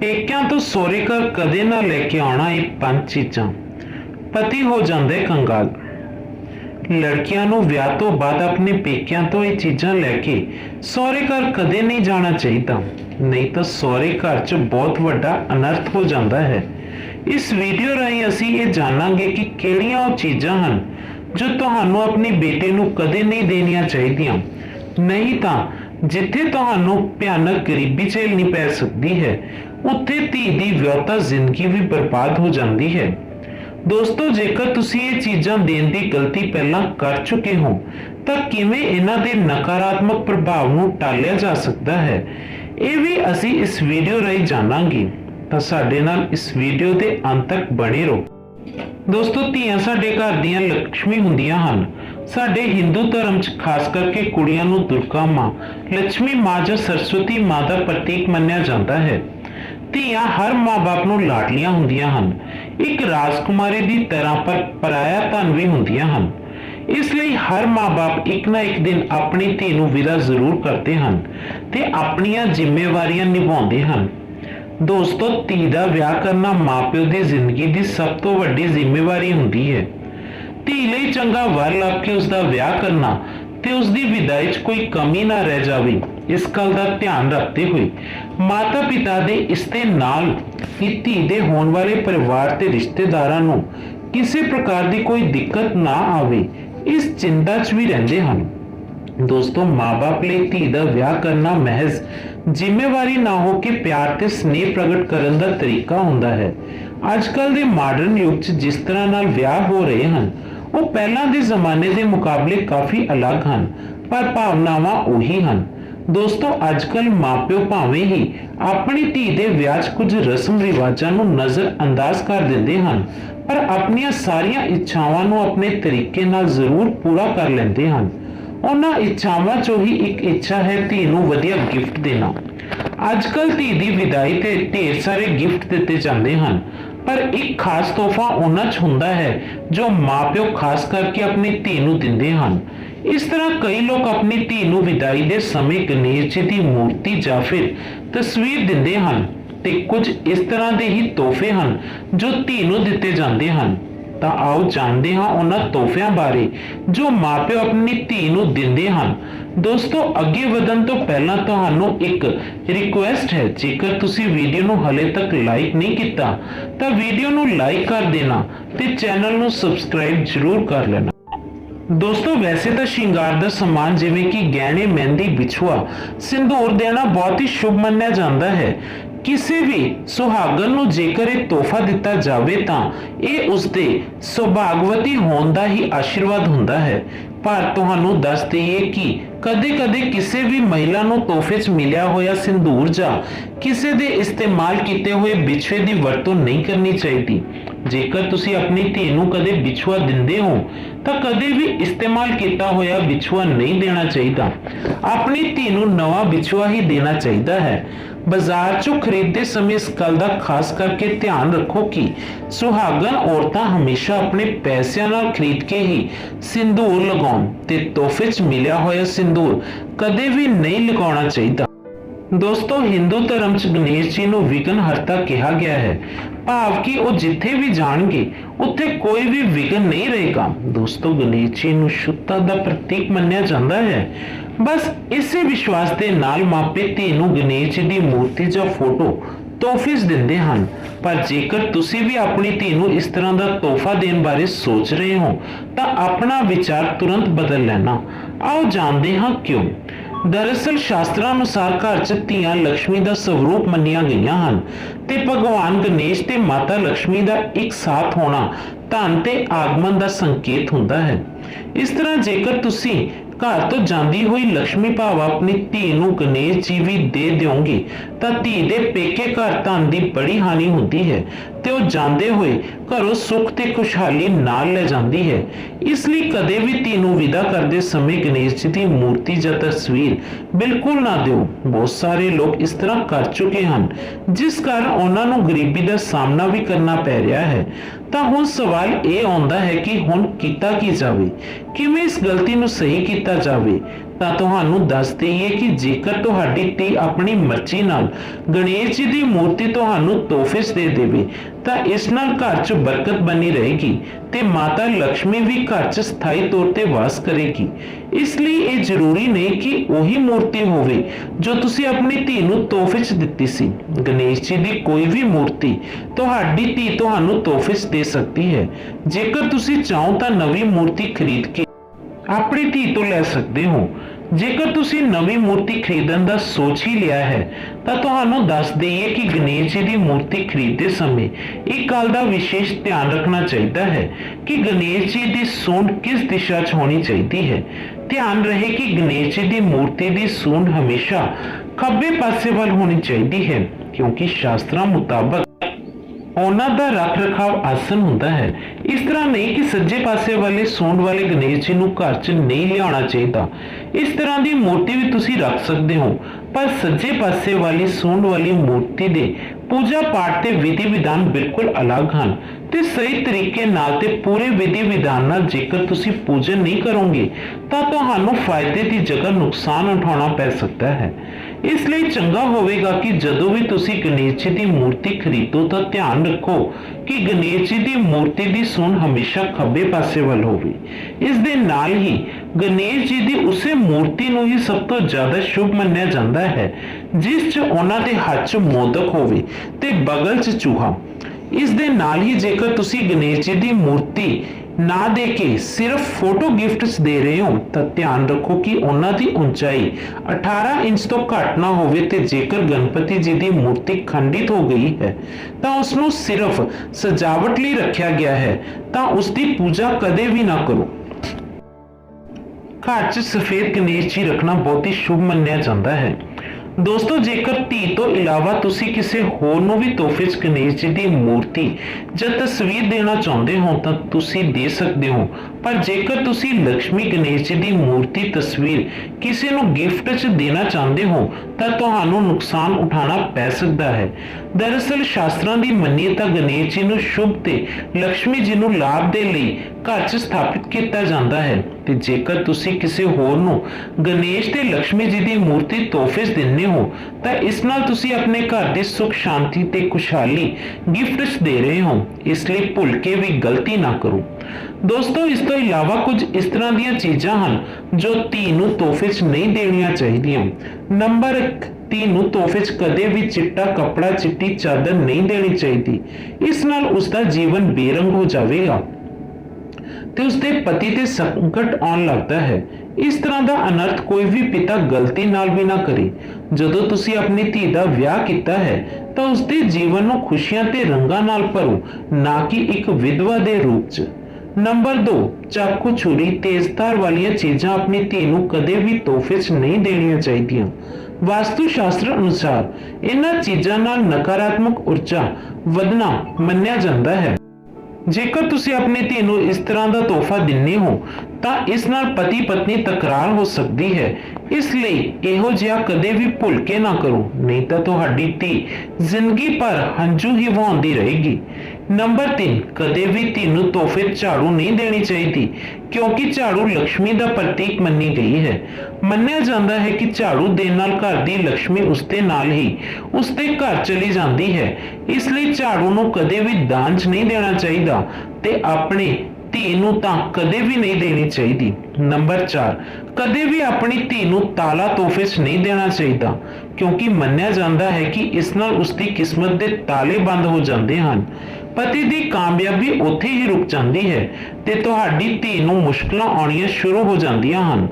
ਪੇਕਿਆਂ ਤੋਂ ਸੋਰੇ ਘਰ ਕਦੇ ਨਾ ਲੈ ਕੇ ਆਉਣਾ ਇਹ ਪੰਜ ਚੀਜ਼ਾਂ। ਪਤੀ ਹੋ ਜਾਂਦੇ ਕੰਗਾਲ। ਲੜਕੀਆਂ ਨੂੰ ਵਿਆਹ ਤੋਂ ਬਾਅਦ ਆਪਣੇ ਪੇਕਿਆਂ ਤੋਂ ਇਹ ਚੀਜ਼ਾਂ ਲੈ ਕੇ ਸਹੁਰੇ ਘਰ ਕਦੇ ਨਹੀਂ ਜਾਣਾ ਚਾਹੀਦਾ। ਨਹੀਂ ਤਾਂ ਸਹੁਰੇ ਘਰ 'ਚ ਬਹੁਤ ਵੱਡਾ ਅਨਰਥ ਹੋ ਜਾਂਦਾ ਹੈ। ਇਸ ਵੀਡੀਓ ਰਾਹੀਂ ਅਸੀਂ ਇਹ ਜਾਣਾਂਗੇ ਕਿ ਕਿਹੜੀਆਂ ਉਹ ਚੀਜ਼ਾਂ ਹਨ ਜੋ ਤੁਹਾਨੂੰ ਆਪਣੇ ਬੇਟੇ ਨੂੰ ਕਦੇ ਨਹੀਂ ਦੇਣੀਆਂ ਚਾਹੀਦੀਆਂ। ਨਹੀਂ ਤਾਂ ਜਿੱਥੇ ਤੁਹਾਨੂੰ ਭਿਆਨਕ ਗਰੀਬੀ ਝੇਲਣੀ ਪੈ ਸਕਦੀ ਹੈ, ਉੱਥੇ ਧੀ ਦੀ ਵਿਆਹਤਾ ਜ਼ਿੰਦਗੀ ਵੀ ਬਰਬਾਦ ਹੋ ਜਾਂਦੀ ਹੈ। ਦੋਸਤੋ, ਜੇਕਰ ਤੁਸੀਂ ਇਹ ਚੀਜ਼ਾਂ ਦੇਣ ਦੀ ਗਲਤੀ ਪਹਿਲਾਂ ਕਰ ਚੁੱਕੇ ਹੋ, ਤਾਂ ਕਿਵੇਂ ਇਹਨਾਂ ਦੇ ਨਕਾਰਾਤਮਕ ਪ੍ਰਭਾਵ ਨੂੰ ਟਾਲਿਆ ਜਾ ਸਕਦਾ ਹੈ? ਇਹ ਵੀ ਅਸੀਂ ਇਸ ਵੀਡੀਓ ਰਾਹੀਂ ਜਾਣਾਂਗੇ। ਤਾਂ ਸਾਡੇ ਨਾਲ ਇਸ ਵੀਡੀਓ ਦੇ ਅੰਤ ਤੱਕ ਬਣੇ ਰਹੋ। ਦੋਸਤੋ, ਧੀਆਂ ਸਾਡੇ ਘਰ ਦੀਆਂ ਲక్ష్ਮੀ ਹੁੰਦੀਆਂ ਹਨ। ਸਾਡੇ ਹਿੰਦੂ ਧਰਮ 'ਚ ਖਾਸ ਕਰਕੇ ਕੁੜੀਆਂ ਨੂੰ ਦੁਰਗਾ ਮਾਂ ਲక్ష్ਮੀ ਮਾਂ ਜਾਂ ਸਰਸਵਤੀ ਮਾਂ ਦਾ ਪ੍ਰਤੀਕ ਮੰਨਿਆ ਜਾਂਦਾ ਹੈ। ਧੀਆਂ ਹਰ ਮਾਂ-ਬਾਪ ਨੂੰ ਲਾਡਲੀਆਂ ਹੁੰਦੀਆਂ ਹਨ। ਇੱਕ ਰਾਜਕੁਮਾਰੀ ਦੀ ਤਰ੍ਹਾਂ ਪਰ ਪਰਾਇਆ ਧਨ ਵੀ ਹੁੰਦੀਆਂ ਹਨ। ਇਸ ਲਈ ਹਰ ਮਾਂ-ਬਾਪ ਇੱਕ ਨਾ ਇੱਕ ਦਿਨ ਆਪਣੀ ਧੀ ਨੂੰ ਵਿਦਾ ਜ਼ਰੂਰ ਕਰਦੇ ਹਨ ਤੇ ਆਪਣੀਆਂ ਜ਼ਿੰਮੇਵਾਰੀਆਂ ਨਿਭਾਉਂਦੇ ਹਨ। ਦੋਸਤੋ, ਧੀ ਦਾ ਵਿਆਹ ਕਰਨਾ ਮਾਪਿਓ ਦੀ ਜ਼ਿੰਦਗੀ ਦੀ ਸਭ ਤੋਂ ਵੱਡੀ ਜ਼ਿੰਮੇਵਾਰੀ ਹੁੰਦੀ ਹੈ। ਧੀ ਲਈ ਚੰਗਾ ਵਰ ਲੱਭ ਕੇ ਉਸ ਦਾ ਵਿਆਹ ਕਰਨਾ ਤੇ ਉਸ ਦੀ ਵਿਦਾਈ 'ਚ ਕੋਈ ਕਮੀ ਨਾ ਰਹਿ ਜਾਵੇ, ਇਸ ਗੱਲ ਦਾ ਧਿਆਨ ਰੱਖਦੇ ਹੋਏ ਮਾਤਾ ਪਿਤਾ ਦੇ ਇਸ ਦੇ ਨਾਲ ਹੀ ਧੀ ਦੇ ਹੋਣ ਵਾਲੇ ਪਰਿਵਾਰ ਤੇ ਰਿਸ਼ਤੇਦਾਰਾਂ ਨੂੰ ਕਿਸੇ ਪ੍ਰਕਾਰ ਦੀ ਕੋਈ ਦਿੱਕਤ ਨਾ ਆਵੇ, ਇਸ ਚਿੰਤਾ 'ਚ ਵੀ ਰਹਿੰਦੇ ਹਨ। ਦੋਸਤੋ ਮਾਪੇ ਲਈ ਧੀ ਦਾ ਵਿਆਹ ਕਰਨਾ ਮਹਿਜ਼ ਜ਼ਿੰਮੇਵਾਰੀ ਨਾ ਹੋ ਕੇ ਪਿਆਰ ਤੇ ਸਨੇਹ ਪ੍ਰਗਟ ਕਰਨ ਦਾ ਤਰੀਕਾ ਹੁੰਦਾ ਹੈ। ਅੱਜ ਕੱਲ ਦੇ ਮਾਡਰਨ ਯੁੱਗ 'ਚ ਜਿਸ ਤਰ੍ਹਾਂ ਨਾਲ ਵਿਆਹ ਹੋ ਰਹੇ ਹਨ ਉਹ ਪਹਿਲਾਂ ਦੇ ਜ਼ਮਾਨੇ ਦੇ ਮੁਕਾਬਲੇ ਕਾਫੀ ਅਲੱਗ ਹਨ, ਪਰ ਭਾਵਨਾਵਾਂ ਉਹੀ ਹਨ। ਦੋਸਤੋ ਅੱਜ ਮਾਪਿਓ ਭਾਵੇਂ ਹੀ ਆਪਣੀ ਧੀ ਦੇ ਵਿਆਹ 'ਚ ਕੁਝ ਰਸਮ ਰਿਵਾਜਾਂ ਨੂੰ ਨਜ਼ਰ ਅੰਦਾਜ਼ ਕਰ ਦਿੰਦੇ ਹਨ, ਪਰ ਆਪਣੀਆਂ ਸਾਰੀਆਂ ਇੱਛਾਵਾਂ ਨੂੰ ਆਪਣੇ ਤਰੀਕੇ ਨਾਲ ਜ਼ਰੂਰ ਪੂਰਾ ਕਰ ਲੈਂਦੇ ਹਨ। ਉਹਨਾਂ ਇੱਛਾਵਾਂ ਚੋਂ ਹੀ ਇੱਕ ਇੱਛਾ ਹੈ ਧੀ ਨੂੰ ਵਧੀਆ ਗਿਫਟ ਦੇਣਾ। ਅੱਜ ਕੱਲ ਧੀ ਦੀ ਵਿਦਾਈ ਤੇ ਢੇਰ ਸਾਰੇ ਗਿਫਟ ਦਿੱਤੇ ਜਾਂਦੇ ਹਨ। ਪਰ ਇੱਕ ਖਾਸ ਤੋਹਫਾ ਉਹਨਾਂ 'ਚ ਹੁੰਦਾ ਹੈ, ਜੋ ਮਾਪਿਓ ਖਾਸ ਕਰਕੇ ਆਪਣੀ ਧੀ ਨੂੰ ਦਿੰਦੇ ਹਨ। ਇਸ ਤਰ੍ਹਾਂ ਕਈ ਲੋਕ ਆਪਣੀ ਧੀ ਨੂੰ ਵਿਦਾਈ ਦੇ ਸਮੇਂ ਗਣੇਸ਼ ਜੀ ਦੀ ਮੂਰਤੀ ਜਾਂ ਫਿਰ ਤਸਵੀਰ ਦਿੰਦੇ ਹਨ ਤੇ ਕੁਝ ਇਸ ਤਰ੍ਹਾਂ ਦੇ ਹੀ ਤੋਹਫੇ ਹਨ, ਜੋ ਧੀ ਨੂੰ ਦਿੱਤੇ ਜਾਂਦੇ ਹਨ। ਤਾਂ ਆਓ ਜਾਣਦੇ ਹਾਂ ਉਹਨਾਂ ਤੋਹਫਿਆਂ ਬਾਰੇ, ਜੋ ਮਾਪਿਓ ਆਪਣੀ ਧੀ ਨੂੰ ਦਿੰਦੇ ਹਨ। ਦੋਸਤੋ, ਅੱਗੇ ਵਧਣ ਤੋਂ ਪਹਿਲਾਂ ਤੁਹਾਨੂੰ ਇੱਕ ਰਿਕੁਐਸਟ ਹੈ। ਜੇਕਰ ਤੁਸੀਂ ਵੀਡੀਓ ਨੂੰ ਹਲੇ ਤੱਕ ਲਾਈਕ ਨਹੀਂ ਕੀਤਾ, ਤਾਂ ਵੀਡੀਓ ਨੂੰ ਲਾਈਕ ਕਰ ਦੇਣਾ ਤੇ ਚੈਨਲ ਨੂੰ ਸਬਸਕ੍ਰਾਈਬ ਜ਼ਰੂਰ ਕਰ ਲੈਣਾ। ਦੋਸਤੋ, ਵੈਸੇ ਤਾਂ ਸ਼ਿੰਗਾਰ ਦਾ ਸਮਾਨ ਜਿਵੇਂ ਕਿ ਗਹਿਣੇ, ਮਹਿੰਦੀ, ਵਿਛੂਆ, ਸਿੰਦੂਰ ਦੇਣਾ ਬਹੁਤ ਹੀ ਸ਼ੁਭ ਮੰਨਿਆ ਜਾਂਦਾ ਹੈ। ਕਿਸੇ ਵੀ ਸੁਹਾਗਣ ਨੂੰ ਜੇਕਰ ਇਹ ਤੋਹਫਾ ਦਿੱਤਾ ਜਾਵੇ ਤਾਂ ਇਹ ਉਸਦੇ ਸੁਭਾਗਵਤੀ ਹੋਣ ਦਾ ਹੀ ਆਸ਼ੀਰਵਾਦ ਹੁੰਦਾ ਹੈ। ਪਰ ਤੁਹਾਨੂੰ ਦੱਸ ਦਈਏ ਕਿ ਕਦੇ-ਕਦੇ ਕਿਸੇ ਵੀ ਮਹਿਲਾ ਨੂੰ ਤੋਹਫੇ 'ਚ ਮਿਲਿਆ ਹੋਇਆ ਸਿੰਦੂਰ ਜਾਂ ਕਿਸੇ ਦੇ ਇਸਤੇਮਾਲ ਕੀਤੇ ਹੋਏ ਵਿਛਵੇ ਦੀ ਵਰਤੋਂ ਨਹੀਂ ਕਰਨੀ ਚਾਹੀਦੀ। ਜੇਕਰ ਤੁਸੀਂ ਆਪਣੀ ਧੀ ਨੂੰ ਕਦੇ ਵਿਛੂਆ ਦਿੰਦੇ ਹੋ, ਤਾਂ ਕਦੇ ਵੀ ਇਸਤੇਮਾਲ ਕੀਤਾ ਹੋਇਆ ਵਿਛੂਆ ਨਹੀਂ ਦੇਣਾ ਚਾਹੀਦਾ। ਆਪਣੀ ਧੀ ਨੂੰ ਨਵਾਂ ਵਿਛੂਆ ਹੀ ਦੇਣਾ ਚਾਹੀਦਾ ਹੈ। ਬਾਜ਼ਾਰ 'ਚੋਂ ਖਰੀਦਦੇ ਸਮੇਂ ਇਸ ਗੱਲ ਦਾ ਖਾਸ ਕਰਕੇ ਧਿਆਨ ਰੱਖੋ ਕਿ ਸੁਹਾਗਣ ਔਰਤਾਂ ਹਮੇਸ਼ਾ ਆਪਣੇ ਪੈਸਿਆਂ ਨਾਲ ਖਰੀਦ ਕੇ ਹੀ ਸਿੰਦੂਰ ਲਗਾਉਣ ਤੇ ਤੋਹਫੇ 'ਚ ਮਿਲਿਆ ਹੋਇਆ ਸਿੰਦੂਰ ਕਦੇ ਵੀ ਨਹੀਂ ਲਗਾਉਣਾ ਚਾਹੀਦਾ। ਦੋਸਤੋ, ਹਿੰਦੂ ਧਰਮ 'ਚ ਗਣੇਸ਼ ਜੀ ਨੂੰ ਵਿਘਨ ਹਰਤਾ ਕਿਹਾ ਗਿਆ ਹੈ। ਭਾਵ ਕਿ ਉਹ ਜਿੱਥੇ ਵੀ ਜਾਣਗੇ, ਉੱਥੇ ਕੋਈ ਵੀ ਵਿਘਨ ਨਹੀਂ ਰਹੇਗਾ। ਦੋਸਤੋ, ਗਣੇਸ਼ ਜੀ ਨੂੰ ਸ਼ੁੱਧਤਾ ਦਾ ਪ੍ਰਤੀਕ ਮੰਨਿਆ ਜਾਂਦਾ ਹੈ। ਬਸ ਇਸੇ ਵਿਸ਼ਵਾਸ ਦੇ ਨਾਲ ਮਾਪੇ ਧੀ ਨੂੰ ਗਣੇਸ਼ ਦੀ ਮੂਰਤੀ ਜਾਂ ਫੋਟੋ ਤੋਹਫੇਸ ਦਿੰਦੇ ਹਨ। ਪਰ ਜੇਕਰ ਤੁਸੀਂ ਵੀ ਆਪਣੀ ਧੀ ਨੂੰ ਇਸ ਤਰ੍ਹਾਂ ਦਾ ਤੋਹਫਾ ਦੇਣ ਬਾਰੇ ਸੋਚ ਰਹੇ ਹੋ, ਤਾਂ ਆਪਣਾ ਵਿਚਾਰ ਤੁਰੰਤ ਬਦਲ ਲੈਣਾ। ਆਓ ਜਾਣਦੇ ਹਾਂ ਕਿਉਂ? ਦਰਅਸਲ ਸ਼ਾਸਤਰਾਂ ਅਨੁਸਾਰ ਘਰ 'ਚ ਧੀਆਂ ਲక్ష్ਮੀ ਦਾ ਸਵਰੂਪ ਮੰਨੀਆਂ ਗਈਆਂ ਹਨ ਤੇ ਭਗਵਾਨ ਗਣੇਸ਼ ਤੇ ਮਾਤਾ ਲక్ష్ਮੀ ਦਾ ਇੱਕ ਸਾਥ ਹੋਣਾ ਧਨ ਤੇ ਆਗਮਨ ਦਾ ਸੰਕੇਤ ਹੁੰਦਾ ਹੈ। ਇਸ ਤਰ੍ਹਾਂ ਜੇਕਰ ਤੁਸੀਂ ਘਰ ਤੋਂ ਜਾਂਦੀ ਹੋਈ ਲక్ష్ਮੀ ਭਾਵ ਆਪਣੀ ਧੀ ਨੂੰ ਗਣੇਸ਼ ਜੀ ਵੀ ਦੇ ਦਿਓਗੇ। ਤਾਂ ਧੀ ਦੇ ਪੇਕੇ ਘਰ ਧਨ ਦੀ ਬੜੀ ਹਾਨੀ ਹੁੰਦੀ ਹੈ ਤੇ ਉਹ ਜਾਂਦੇ ਹੋਏ ਘਰੋਂ ਸੁੱਖ ਤੇ ਖੁਸ਼ਹਾਲੀ ਨਾਲ ਲੈ ਜਾਂਦੀ ਹੈ। ਇਸ ਲਈ ਕਦੇ ਵੀ ਧੀ ਨੂੰ ਵਿਦਾ ਕਰਦੇ ਸਮੇਂ ਗਣੇਸ਼ ਜੀ ਦੀ ਮੂਰਤੀ ਜਾਂ ਤਸਵੀਰ ਬਿਲਕੁਲ ਨਾ ਦਿਓ। ਬਹੁਤ ਸਾਰੇ ਲੋਕ ਇਸ ਤਰ੍ਹਾਂ ਕਰ ਚੁੱਕੇ ਹਨ, ਜਿਸ ਕਾਰਨ ਉਹਨਾਂ ਨੂੰ ਗਰੀਬੀ ਦਾ ਸਾਹਮਣਾ ਵੀ ਕਰਨਾ ਪੈ ਰਿਹਾ ਹੈ। ਤਾਂ ਹੁਣ ਸਵਾਲ ਇਹ ਆਉਂਦਾ ਹੈ ਕਿ ਹੁਣ ਕੀਤਾ ਕੀ ਜਾਵੇ? ਕਿਵੇਂ ਇਸ ਗਲਤੀ ਨੂੰ ਸਹੀ ਕੀਤਾ ਜਾਵੇ? ਤਾਂ ਤੁਹਾਨੂੰ ਦੱਸ ਦਈਏ ਕਿ ਜੇਕਰ ਤੁਹਾਡੀ ਧੀ ਆਪਣੀ ਮਰਜ਼ੀ ਨਾਲ ਗਣੇਸ਼ ਜੀ ਦੀ ਮੂਰਤੀ ਤੁਹਾਨੂੰ ਤੋਹਫੇ 'ਚ ਦੇ ਦੇਵੇ, ਤਾਂ ਇਸ ਨਾਲ ਘਰ 'ਚ ਬਰਕਤ ਬਣੀ ਰਹੇਗੀ ਤੇ ਮਾਤਾ ਲక్ష్ਮੀ ਵੀ ਘਰ 'ਚ ਸਥਾਈ ਤੌਰ ਤੇ ਵਾਸ ਕਰੇਗੀ। ਇਸ ਲਈ ਇਹ ਜ਼ਰੂਰੀ ਨਹੀਂ ਕਿ ਉਹੀ ਮੂਰਤੀ ਹੋਵੇ ਜੋ ਤੁਸੀਂ ਆਪਣੀ ਧੀ ਨੂੰ ਤੋਹਫੇ 'ਚ ਦਿੱਤੀ ਸੀ। ਗਣੇਸ਼ ਜੀ ਦੀ ਕੋਈ ਵੀ ਮੂਰਤੀ ਤੁਹਾਡੀ ਧੀ ਤੁਹਾਨੂੰ ਤੋਹਫੇ 'ਚ ਦੇ ਸਕਦੀ ਹੈ। ਜੇਕਰ ਤੁਸੀਂ ਚਾਹੋ ਤਾਂ ਨਵੀਂ ਮੂਰਤੀ ਖਰੀਦ ਕੇ ਆਪਣੀ ਧੀ ਤੋਂ ਲੈ ਸਕਦੇ ਹੋ। ਜੇਕਰ ਤੁਸੀਂ ਨਵੀਂ ਮੂਰਤੀ ਖਰੀਦਣ ਦਾ ਸੋਚ ਹੀ ਲਿਆ ਹੈ, ਤਾਂ ਤੁਹਾਨੂੰ ਦੱਸ ਦਈਏ ਕਿ ਗਣੇਸ਼ ਜੀ ਦੀ ਮੂਰਤੀ ਖਰੀਦਦੇ ਸਮੇਂ ਇੱਕ ਗੱਲ ਦਾ ਵਿਸ਼ੇਸ਼ ਧਿਆਨ ਰੱਖਣਾ ਚਾਹੀਦਾ ਹੈ ਕਿ ਗਣੇਸ਼ ਜੀ ਦੀ ਸੂੰਡ ਕਿਸ ਦਿਸ਼ਾ 'ਚ ਹੋਣੀ ਚਾਹੀਦੀ ਹੈ। ਧਿਆਨ ਰਹੇ ਕਿ ਗਣੇਸ਼ ਜੀ ਦੀ ਮੂਰਤੀ ਦੀ ਸੂੰਡ ਹਮੇਸ਼ਾ ਖੱਬੇ ਪਾਸੇ ਵੱਲ ਹੋਣੀ ਚਾਹੀਦੀ ਹੈ, ਕਿਉਂਕਿ ਸ਼ਾਸਤਰਾਂ ਮੁਤਾਬਕ ਉਹਨਾਂ ਦਾ ਰੱਖ ਰਖਾਵ ਆਸਨ ਹੁੰਦਾ ਹੈ। ਇਸ ਤਰ੍ਹਾਂ ਨਹੀਂ ਕਿ ਸੱਜੇ ਪਾਸੇ ਵਾਲੇ ਸੌਂਡ ਵਾਲੇ ਗਣੇਸ਼ ਜੀ ਨੂੰ ਘਰ 'ਚ ਨਹੀਂ ਲਿਆਉਣਾ ਚਾਹੀਦਾ। ਇਸ ਤਰ੍ਹਾਂ ਦੀ ਮੂਰਤੀ ਵੀ ਤੁਸੀਂ ਰੱਖ ਸਕਦੇ ਹੋ। ਪਰ ਸੱਜੇ ਪਾਸੇ ਵਾਲੀ ਸੌਂਡ ਵਾਲੀ ਮੂਰਤੀ ਦੇ ਪੂਜਾ ਪਾਠ ਤੇ ਵਿਧੀ ਵਿਧਾਨ ਬਿਲਕੁਲ ਅਲੱਗ ਹਨ ਤੇ ਸਹੀ ਤਰੀਕੇ ਨਾਲ ਤੇ ਪੂਰੇ ਵਿਧੀ ਵਿਧਾਨ ਨਾਲ ਜੇਕਰ ਤੁਸੀਂ ਪੂਜਨ ਨਹੀਂ ਕਰੋਗੇ, ਤਾਂ ਤੁਹਾਨੂੰ ਫਾਇਦੇ ਦੀ ਜਗ੍ਹਾ ਨੁਕਸਾਨ ਉਠਾਉਣਾ ਪੈ ਸਕਦਾ ਹੈ। ਇਸ ਲਈ ਚੰਗਾ ਹੋਵੇਗਾ ਕਿ ਜਦੋਂ ਵੀ ਤੁਸੀਂ ਗਣੇਸ਼ ਜੀ ਦੀ ਮੂਰਤੀ ਖਰੀਦੋ ਤਾਂ ਧਿਆਨ ਰੱਖੋ ਕਿ ਗਣੇਸ਼ ਜੀ ਦੀ ਮੂਰਤੀ ਦੀ ਸੁਣ ਹਮੇਸ਼ਾ ਖੱਬੇ ਪਾਸੇ ਵੱਲ ਹੋਵੇ। ਇਸ ਦੇ ਨਾਲ ਹੀ ਗਣੇਸ਼ ਜੀ ਦੀ ਉਸੇ ਮੂਰਤੀ ਨੂੰ ਹੀ ਸਭ ਤੋਂ ਜ਼ਿਆਦਾ ਸ਼ੁਭ ਮੰਨਿਆ ਜਾਂਦਾ ਹੈ, ਜਿਸ 'ਚ ਉਹਨਾਂ ਦੇ ਹੱਥ 'ਚ ਮੋਦਕ ਹੋਵੇ ਤੇ ਬਗਲ 'ਚ ਚੂਹਾ। ਇਸ ਦੇ ਨਾਲ ਹੀ ਜੇਕਰ ਤੁਸੀਂ ਗਣੇਸ਼ ਜੀ ਦੀ ਮੂਰਤੀ ਨਾ ਦੇ ਕੇ ਸਿਰਫ ਫੋਟੋ ਗਿਫਟਸ ਦੇ ਰਹੇ ਹੋ, ਤਾਂ ਧਿਆਨ ਰੱਖੋ ਕਿ ਉਹਨਾਂ ਦੀ ਉਚਾਈ 18 ਇੰਚ ਤੋਂ ਘੱਟ ਨਾ ਹੋਵੇ ਤੇ ਜੇਕਰ ਗਣਪਤੀ ਜੀ ਦੀ ਮੂਰਤੀ ਖੰਡਿਤ ਹੋ ਗਈ ਹੈ, ਤਾਂ ਉਸ ਨੂੰ ਸਿਰਫ ਸਜਾਵਟ ਲਈ ਰੱਖਿਆ ਗਿਆ ਹੈ, ਤਾਂ ਉਸ ਦੀ ਪੂਜਾ ਕਦੇ ਵੀ ਨਾ ਕਰੋ। ਘਰ 'ਚ ਸਫੇਦ ਗਣੇਸ਼ ਜੀ ਰੱਖਣਾ ਬਹੁਤ ਹੀ ਸ਼ੁਭ ਮੰਨਿਆ ਜਾਂਦਾ ਹੈ। ਦੋਸਤੋ, ਜੇਕਰ ਧੀ ਤੋਂ ਇਲਾਵਾ ਤੁਸੀਂ ਕਿਸੇ ਹੋਰ ਨੂੰ ਵੀ ਤੋਹਫੇ 'ਚ ਗਣੇਸ਼ ਜੀ ਦੀ ਮੂਰਤੀ ਜਾਂ ਤਸਵੀਰ ਦੇਣਾ ਚਾਹੁੰਦੇ ਹੋ, ਤਾਂ ਤੁਸੀਂ ਦੇ ਸਕਦੇ ਹੋ। ਪਰ ਜੇਕਰ ਤੁਸੀਂ ਲక్ష్ਮੀ ਗਣੇਸ਼ ਜੀ ਦੀ ਮੂਰਤੀ, ਤਸਵੀਰ ਕਿਸੇ ਨੂੰ ਗਿਫਟ 'ਚ ਦੇਣਾ ਚਾਹੁੰਦੇ ਹੋ, ਤਾਂ ਤੁਹਾਨੂੰ ਨੁਕਸਾਨ ਉਠਾਉਣਾ ਪੈ ਸਕਦਾ ਹੈ। ਦਰਅਸਲ, ਸ਼ਾਸਤਰਾਂ ਦੀ ਮੰਨੀਏ ਤਾਂ ਗਣੇਸ਼ ਜੀ ਨੂੰ ਸ਼ੁਭ ਤੇ ਲక్ష్ਮੀ ਜੀ ਨੂੰ ਲਾਭ ਦੇ ਲਈ ਘਰ 'ਚ ਸਥਾਪਿਤ ਕੀਤਾ ਜਾਂਦਾ ਹੈ। ਤੇ ਜੇਕਰ ਤੁਸੀਂ ਕਿਸੇ ਹੋਰ ਨੂੰ ਗਣੇਸ਼ ਤੇ ਲక్ష్ਮੀ ਜੀ ਦੀ ਮੂਰਤੀ ਤੋਹਫੇ 'ਚ ਦਿੰਦੇ ਹੋ, ਤਾਂ ਇਸ ਨਾਲ ਤੁਸੀਂ ਆਪਣੇ ਘਰ ਦੇ ਸੁੱਖ, ਸ਼ਾਂਤੀ ਤੇ ਖੁਸ਼ਹਾਲੀ ਗਿਫਟਸ ਦੇ ਰਹੇ ਹੋ। ਇਸ ਲਈ ਭੁੱਲ ਕੇ ਵੀ ਗਲਤੀ ਨਾ ਕਰੋ। ਦੋਸਤੋ, ਇਸ ਤੋਂ ਇਲਾਵਾ ਕੁਝ ਇਸ ਤਰ੍ਹਾਂ ਦੀਆਂ ਚੀਜ਼ਾਂ ਹਨ, ਜੋ ਧੀ ਨੂੰ ਤੋਹਫੇ 'ਚ ਨਹੀਂ ਦੇਣੀਆਂ ਚਾਹੀਦੀਆਂ। ਨੰਬਰ 1 ਧੀ ਨੂੰ ਤੋਹਫੇ 'ਚ ਕਦੇ ਵੀ ਚਿੱਟਾ ਕੱਪੜਾ, ਚਿੱਟੀ ਚਾਦਰ ਨਹੀਂ ਦੇਣੀ ਚਾਹੀਦੀ। ਇਸ ਨਾਲ ਉਸ ਦਾ ਜੀਵਨ ਬੇਰੰਗ ਹੋ ਜਾਵੇਗਾ। ਤੇ ਉਸਦੇ ਪਤੀ ਤੇ ਸੰਕਟ ਆਉਣ ਲੱਗਦਾ ਹੈ। ਇਸ ਤਰ੍ਹਾਂ ਦਾ ਅਨਰਥ ਕੋਈ ਵੀ ਪਿਤਾ ਗਲਤੀ ਨਾਲ ਵੀ ਨਾ ਕਰੇ। ਜਦੋਂ ਤੁਸੀਂ ਆਪਣੀ ਧੀ ਦਾ ਵਿਆਹ ਕੀਤਾ ਹੈ, ਤਾਂ ਉਸਦੇ ਜੀਵਨ ਨੂੰ ਖੁਸ਼ੀਆਂ ਤੇ ਰੰਗਾਂ ਨਾਲ ਭਰੋ, ਨਾ ਕਿ ਇੱਕ ਵਿਧਵਾ ਦੇ ਰੂਪ 'ਚ। ਨੰਬਰ 2 ਚਾਕੂ ਛੁਰੀ, ਤੇਜ਼ਧਾਰ ਵਾਲੀਆਂ ਚੀਜ਼ਾਂ ਆਪਣੀ ਧੀ ਨੂੰ ਕਦੇ ਵੀ ਤੋਹਫੇ 'ਚ ਨਹੀਂ ਦੇਣੀਆਂ ਚਾਹੀਦੀਆਂ। ਵਾਸਤੂ ਸ਼ਾਸਤਰ ਅਨੁਸਾਰ, ਇਹਨਾਂ ਚੀਜ਼ਾਂ ਨਾਲ ਨਕਾਰਾਤਮਕ ਊਰਜਾ ਵਧਣਾ ਮੰਨਿਆ ਜਾਂਦਾ ਹੈ। ਜੇਕਰ ਤੁਸੀਂ ਆਪਣੀ ਧੀ ਨੂੰ ਇਸ ਤਰ੍ਹਾਂ ਦਾ ਤੋਹਫਾ ਦਿੰਦੇ ਹੋ, ਤਾਂ ਇਸ ਨਾਲ ਪਤੀ ਪਤਨੀ ਤਕਰਾਰ ਹੋ ਸਕਦੀ ਹੈ। ਇਸ ਲਈ ਇਹੋ ਜਿਹਾ ਕਦੇ ਵੀ ਭੁੱਲ ਕੇ ਨਾ ਕਰੋ, ਨਹੀਂ ਤਾਂ ਤੁਹਾਡੀ ਧੀ ਜ਼ਿੰਦਗੀ ਭਰ ਹੰਝੂ ਹੀ ਵਹਾਉਂਦੀ ਰਹੇਗੀ। ਨੰਬਰ 3 ਕਦੇ ਵੀ ਧੀ ਨੂੰ ਤੋਹਫੇ ਝਾੜੂ ਨਹੀਂ ਦੇਣੀ ਚਾਹੀਦੀ, ਕਿਉਂਕਿ ਝਾੜੂ ਲక్ష్ਮੀ ਦਾ ਪ੍ਰਤੀਕ ਮੰਨੀ ਗਈ ਹੈ। ਮੰਨਿਆ ਜਾਂਦਾ ਹੈ ਕਿ ਝਾੜੂ ਦੇਣ ਨਾਲ ਘਰ ਦੀ ਲక్ష్ਮੀ ਉਸਦੇ ਨਾਲ ਹੀ, ਉਸਦੇ ਘਰ ਚਲੀ ਜਾਂਦੀ ਹੈ। ਇਸ ਲਈ ਝਾੜੂ ਨੂੰ ਕਦੇ ਵੀ ਦਾਨ 'ਚ ਨਹੀਂ ਦੇਣਾ ਚਾਹੀਦਾ ਤੇ ਆਪਣੇ ਧੀ ਨੂੰ ਤਾਂ ਕਦੇ ਵੀ ਨਹੀਂ ਦੇਣੀ ਚਾਹੀਦੀ। ਨੰਬਰ 4 ਕਦੇ ਵੀ ਆਪਣੀ ਧੀ ਨੂੰ ਤਾਲਾ ਤੋਹਫੇ 'ਚ ਨਹੀਂ ਦੇਣਾ ਚਾਹੀਦਾ, ਕਿਉਂਕਿ ਮੰਨਿਆ ਜਾਂਦਾ ਹੈ ਕਿ ਇਸ ਨਾਲ ਉਸਦੀ ਕਿਸਮਤ ਦੇ ਤਾਲੇ ਬੰਦ ਹੋ ਜਾਂਦੇ ਹਨ। ਪਤੀ ਦੀ ਕਾਮਯਾਬੀ ਉੱਥੇ ਹੀ ਰੁਕ ਜਾਂਦੀ ਹੈ ਤੇ ਤੁਹਾਡੀ ਧੀ ਨੂੰ ਮੁਸ਼ਕਲਾਂ ਆਉਣੀਆਂ ਸ਼ੁਰੂ ਹੋ ਜਾਂਦੀਆਂ ਹਨ।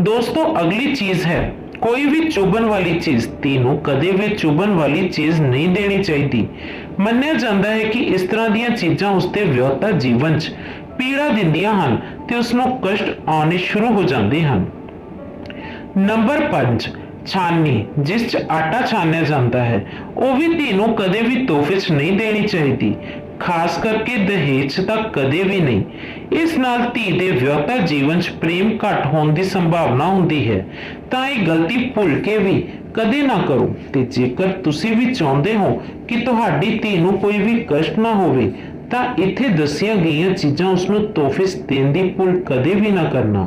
ਦੋਸਤੋ, ਅਗਲੀ ਚੀਜ਼ ਹੈ, ਕੋਈ ਵੀ ਚੁਬਨ ਵਾਲੀ ਚੀਜ਼, ਧੀ ਨੂੰ ਕਦੇ ਵੀ ਚੁਬਨ ਵਾਲੀ ਚੀਜ਼ ਨਹੀਂ ਦੇਣੀ ਚਾਹੀਦੀ। ਮੰਨਿਆ ਜਾਂਦਾ ਹੈ ਕਿ ਇਸ ਤਰ੍ਹਾਂ ਦੀਆਂ ਚੀਜ਼ਾਂ ਉਸਦੇ ਵਿਅਹਤਾ ਜੀਵਨ 'ਚ ਪੀੜਾ ਦਿੰਦੀਆਂ ਹਨ ਤੇ ਉਸ ਨੂੰ ਕਸ਼ਟ ਆਉਣੇ ਸ਼ੁਰੂ ਹੋ ਜਾਂਦੇ ਹਨ। ਨੰਬਰ 5 ਛਾਨਣੀ, ਜਿਸ 'ਚ ਆਟਾ ਛਾਨਿਆ ਜਾਂਦਾ ਹੈ, ਉਹ ਵੀ ਧੀ ਨੂੰ ਕਦੇ ਵੀ ਤੋਹਫੇ 'ਚ ਨਹੀਂ ਦੇਣੀ ਚਾਹੀਦੀ, ਖਾਸ ਕਰਕੇ ਦਹੇਜ ਤਾਂ ਕਦੇ ਵੀ ਨਹੀਂ। ਇਸ ਨਾਲ ਧੀ ਦੇ ਵਿਅਹਤਾ ਜੀਵਨ 'ਚ ਪ੍ਰੇਮ ਘੱਟ ਹੋਣ ਦੀ ਸੰਭਾਵਨਾ ਹੁੰਦੀ ਹੈ। ਤਾਂ ਇਹ ਗਲਤੀ ਭੁੱਲ ਕੇ ਵੀ ਕਦੇ ਨਾ ਕਰੋ। ਤੇ ਜੇਕਰ ਤੁਸੀਂ ਵੀ ਚਾਹੁੰਦੇ ਹੋ ਕਿ ਤੁਹਾਡੀ ਧੀ ਨੂੰ ਕੋਈ ਵੀ ਕਸ਼ਟ ਨਾ ਹੋਵੇ ਤਾਂ ਇੱਥੇ ਦੱਸੀਆਂ ਗਈਆਂ ਚੀਜ਼ਾਂ ਉਸ ਨੂੰ ਤੋਹਫੇ ਦੇਣ ਦੀ ਭੁੱਲ ਕਦੇ ਵੀ ਨਾ ਕਰਨਾ।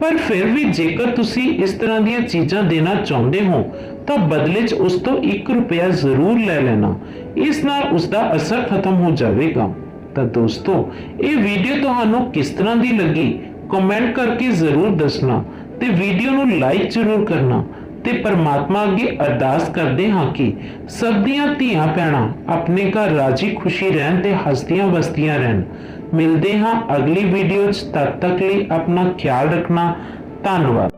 ਪਰ ਫਿਰ ਵੀ ਜੇਕਰ ਤੁਸੀਂ ਇਸ ਤਰ੍ਹਾਂ ਦੀਆਂ ਚੀਜ਼ਾਂ ਦੇਣਾ ਚਾਹੁੰਦੇ ਹੋ, ਤਾਂ ਬਦਲੇ 'ਚ ਉਸ ਤੋਂ 1 ਰੁਪਿਆ ਜ਼ਰੂਰ ਲੈ ਲੈਣਾ। ਇਸ ਨਾਲ ਉਸ ਦਾ ਅਸਰ ਖਤਮ ਹੋ ਜਾਵੇਗਾ। ਤਾਂ ਦੋਸਤੋ, ਇਹ ਵੀਡੀਓ ਤੁਹਾਨੂੰ ਕਿਸ ਤਰ੍ਹਾਂ ਦੀ ਲੱਗੀ? ਕਮੈਂਟ ਕਰਕੇ ਜ਼ਰੂਰ ਦੱਸਣਾ ਤੇ ਵੀਡੀਓ ਨੂੰ ਲਾਈਕ ਜ਼ਰੂਰ ਕਰਨਾ। ਤੇ ਪਰਮਾਤਮਾ ਅੱਗੇ ਅਰਦਾਸ ਕਰਦੇ ਹਾਂ ਕਿ ਸਭ ਦੀਆਂ ਧੀਆਂ ਭੈਣਾਂ ਆਪਣੇ ਘਰ ਰਾਜੀ ਖੁਸ਼ੀ ਰਹਿਣ ਤੇ ਹਸਤੀਆਂ ਵਸਤੀਆਂ ਰਹਿਣ। ਮਿਲਦੇ ਹਾਂ ਅਗਲੀ ਵੀਡੀਓ 'ਚ। ਤਦ ਤੱਕ ਲਈ ਆਪਣਾ ਖਿਆਲ ਰੱਖਣਾ। ਧੰਨਵਾਦ।